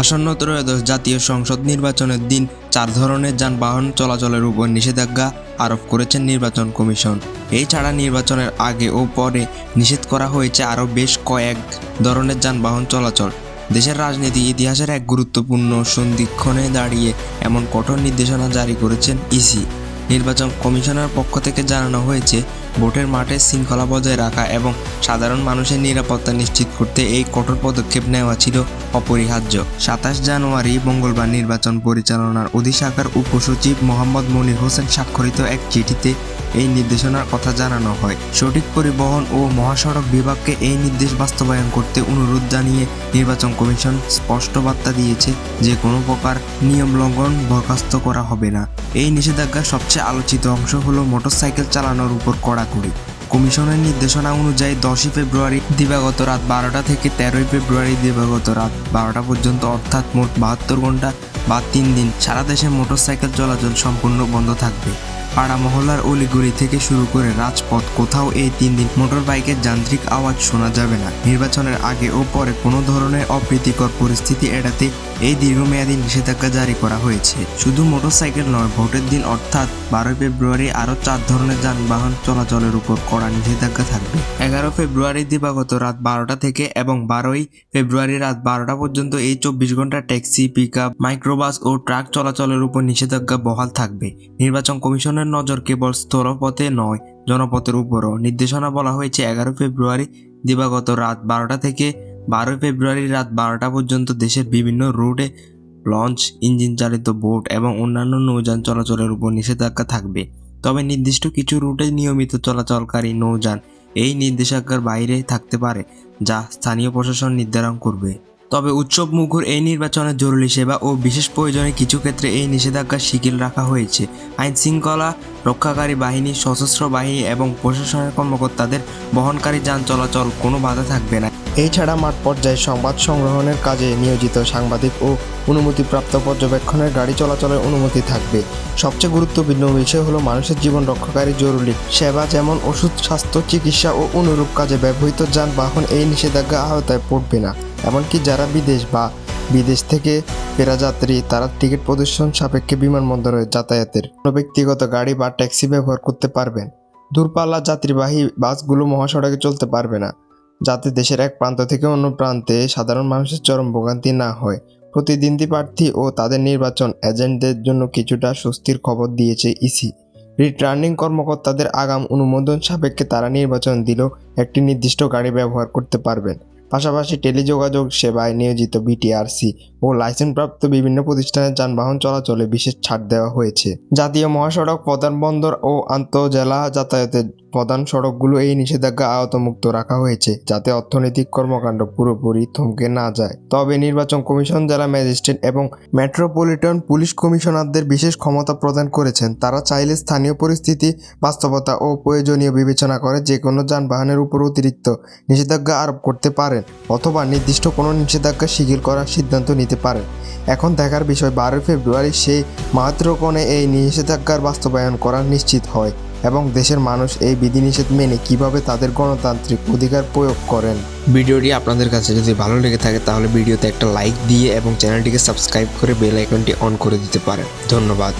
আসন্ন ত্রয়োদশ জাতীয় সংসদ নির্বাচনের দিন চার ধরনের যানবাহন চলাচলের উপর নিষেধাজ্ঞা আরোপ করেছেন নির্বাচন কমিশন। এই ছাড়া নির্বাচনের আগে ও পরে নিষেধ করা হয়েছে আরও বেশ কয়েক ধরনের যানবাহন চলাচল। দেশের রাজনীতি ইতিহাসের এক গুরুত্বপূর্ণ সন্ধিক্ষণে দাঁড়িয়ে এমন কঠোর নির্দেশনা জারি করেছেন ইসি। নির্বাচন কমিশনের পক্ষ থেকে জানানো হয়েছে, ভোটের মাঠে শৃঙ্খলা বজায় রাখা এবং সাধারণ মানুষের নিরাপত্তা নিশ্চিত করতে এই কঠোর পদক্ষেপ নেওয়া ছিল অপরিহার্য। সাতাশ জানুয়ারি মঙ্গলবার নির্বাচন পরিচালনার অধিশাখার উপসচিব মোহাম্মদ মনির হোসেন স্বাক্ষরিত এক চিঠিতে এই নির্দেশনার কথা জানানো হয়। সঠিক পরিবহন ও মহাসড়ক বিভাগকে এই নির্দেশ বাস্তবায়ন করতে অনুরোধ জানিয়ে নির্বাচন কমিশন স্পষ্ট বার্তা দিয়েছে যে কোনো প্রকার নিয়ম লঙ্ঘন বরখাস্ত করা হবে না। এই নিষেধাজ্ঞার সবচেয়ে আলোচিত অংশ হলো মোটরসাইকেল চালানোর উপর কড়াকড়ি কমিশনের নির্দেশনা অনুযায়ী দশই ফেব্রুয়ারি দিবাগত রাত বারোটা থেকে তেরোই ফেব্রুয়ারি দিবাগত রাত বারোটা পর্যন্ত, অর্থাৎ মোট বাহাত্তর ঘণ্টা বা তিন দিন সারা দেশে মোটরসাইকেল চলাচল সম্পূর্ণ বন্ধ থাকবে। পাড়া মহল্লার অলিগলি থেকে শুরু করে রাজপথ, কোথাও এই তিন দিন মোটর বাইকের যান্ত্রিক আওয়াজ শোনা যাবে না। নির্বাচনের আগে ও পরে কোনো ধরনের অপ্রীতিকর পরিস্থিতি এড়াতে এই দীর্ঘমেয়াদী নিষেধাজ্ঞা জারি করা হয়েছে। শুধু মোটরসাইকেল নয়, ভোটের দিন অর্থাৎ বারোই ফেব্রুয়ারি আরও চার ধরনের যানবাহন চলাচলের উপর কড়া নিষেধাজ্ঞা থাকবে। এগারো ফেব্রুয়ারি দিবাগত রাত বারোটা থেকে এবং বারোই ফেব্রুয়ারি রাত বারোটা পর্যন্ত এই চব্বিশ ঘণ্টা ট্যাক্সি পিক আপ মাইক্রোবাস ও ট্রাক চলাচলের উপর নিষেধাজ্ঞা বহাল থাকবে। নির্বাচন কমিশনের নজর কেবল স্থলপথে নয়, জনপথের উপরও। নির্দেশনা বলা হয়েছে, এগারো ফেব্রুয়ারি দিবাগত রাত বারোটা থেকে বারোই ফেব্রুয়ারি রাত বারোটা পর্যন্ত দেশের বিভিন্ন রুটে লঞ্চ, ইঞ্জিন চালিত বোট এবং অন্যান্য নৌযান চলাচলের উপর নিষেধাজ্ঞা থাকবে। তবে নির্দিষ্ট কিছু রুটে নিয়মিত চলাচলকারী নৌযান এই নির্দেশাজ্ঞার বাইরে থাকতে পারে, যা স্থানীয় প্রশাসন নির্ধারণ করবে। তবে উৎসব মুখর এই নির্বাচনের জরুরি সেবা ও বিশেষ প্রয়োজনে কিছু ক্ষেত্রে এই নিষেধাজ্ঞা শিথিল রাখা হয়েছে। আইন শৃঙ্খলা, রক্ষাকারী বাহিনী, সশস্ত্র বাহিনী এবং প্রশাসনের কর্মকর্তাদের বহনকারী যান চলাচল কোনো বাধা থাকবে না। এছাড়া মাঠ পর্যায়ে সংবাদ সংগ্রহণের কাজে নিয়োজিত সাংবাদিক ও অনুমতিপ্রাপ্ত পর্যবেক্ষণের গাড়ি চলাচলের অনুমতি থাকবে। সবচেয়ে গুরুত্বপূর্ণ বিষয় হলো মানুষের জীবন রক্ষাকারী জরুরি সেবা যেমন ওষুধ, স্বাস্থ্য, চিকিৎসা ও অনুরূপ কাজে ব্যবহৃত যানবাহন এই নিষেধাজ্ঞা আওতায় পড়বে না। এমনকি যারা বিদেশ বা বিদেশ থেকে ফেরা যাত্রী তারা টিকিট প্রদর্শন সাপেক্ষে বিমানবন্দরে যাতায়াতের। কোনো ব্যক্তিগত গাড়ি বা ট্যাক্সি ব্যবহার করতে পারবেন। দূরপাল্লা যাত্রীবাহী বাসগুলো মহাসড়কে চলতে পারবে না, যাতে দেশের এক প্রান্ত থেকে অন্য প্রান্তে সাধারণ মানুষের চরম ভোগান্তি না হয়। প্রতিদ্বন্দ্বী প্রার্থী ও তাদের নির্বাচন এজেন্টদের জন্য কিছুটা স্বস্তির খবর দিয়েছে ইসি। রিটার্নিং কর্মকর্তাদের আগাম অনুমোদন সাপেক্ষে তারা নির্বাচন দিলেও একটি নির্দিষ্ট গাড়ি ব্যবহার করতে পারবেন। পাশাপাশি টেলিযোগাযোগ সেবায় নিয়োজিত বিটিআরসি ও লাইসেন্সপ্রাপ্ত বিভিন্ন প্রতিষ্ঠানের যানবাহন চলাচলে বিশেষ ছাড় দেওয়া হয়েছে। জাতীয় মহাসড়ক প্রধান বন্দর ও আন্তঃজেলা যাতায়াতের প্রধান সড়কগুলো এই নিষেধাজ্ঞা আওতামুক্ত রাখা হয়েছে যাতে অর্থনৈতিক কর্মকাণ্ড পুরোপুরি থমকে না যায়। তবে নির্বাচন কমিশন যারা ম্যাজিস্ট্রেট এবং মেট্রোপলিটন পুলিশ কমিশনারদের বিশেষ ক্ষমতা প্রদান করেছেন, তারা চাইলে স্থানীয় পরিস্থিতি, বাস্তবতা ও প্রয়োজনীয় বিবেচনা করে যে কোনো যানবাহনের উপর অতিরিক্ত নিষেধাজ্ঞা আরোপ করতে পারেন অথবা নির্দিষ্ট কোনো নিষেধাজ্ঞা শিথিল করার সিদ্ধান্ত নিতে পারেন। এখন দেখার বিষয়, বারোই ফেব্রুয়ারি সেই মাত্রকণে এই নিষেধাজ্ঞার বাস্তবায়ন করা নিশ্চিত হয়। এবং দেশের মানুষ এই বিধিনিষেধ মেনে কীভাবে তাদের গণতান্ত্রিক অধিকার প্রয়োগ করেন। ভিডিওটি আপনাদের কাছে যদি ভালো লেগে থাকে, তাহলে ভিডিওতে একটা লাইক দিয়ে এবং চ্যানেলটিকে সাবস্ক্রাইব করে বেল আইকনটি অন করে দিতে পারেন। ধন্যবাদ।